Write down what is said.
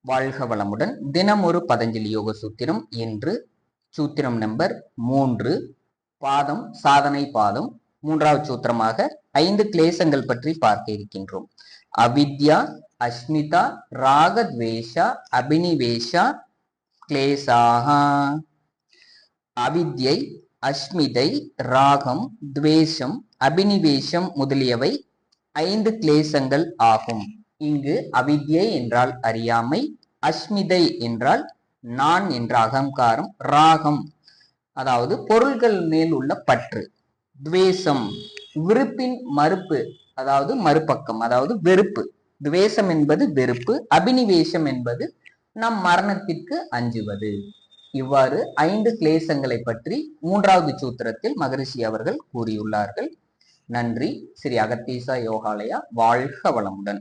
வாழ்க வளமுடன். தினம் ஒரு பதஞ்சலி யோக சூத்திரம். என்று சூத்திரம் நம்பர் மூன்று. பாதம் சாதனை பாதம். மூன்றாவது சூத்திரமாக ஐந்து கிளேசங்கள் பற்றி பார்க்க இருக்கின்றோம். அவித்யா அஸ்மிதா ராகத்வேஷா அபினிவேஷா கிளேசாக அவித்யை அஸ்மிதை ராகம் துவேஷம் அபினிவேஷம் முதலியவை ஐந்து கிளேசங்கள் ஆகும். இங்கு அவித்யை என்றால் அறியாமை அஸ்மிதை என்றால் நான் என்ற அகங்காரம் ராகம் அதாவது பொருள்கள் மேல் உள்ள பற்று துவேஷம் விருப்பின் மறுப்பு அதாவது மறுபக்கம் அதாவது வெறுப்பு. துவேஷம் என்பது வெறுப்பு அபினிவேஷம் என்பது நம் மரணத்திற்கு அஞ்சுவது. இவ்வாறு ஐந்து கிளேசங்களை பற்றி மூன்றாவது சூத்திரத்தில் மகரிஷி அவர்கள் கூறியுள்ளார்கள். நன்றி. ஸ்ரீ அகத்தீசா யோகாலயா வாழ்க வளமுடன்.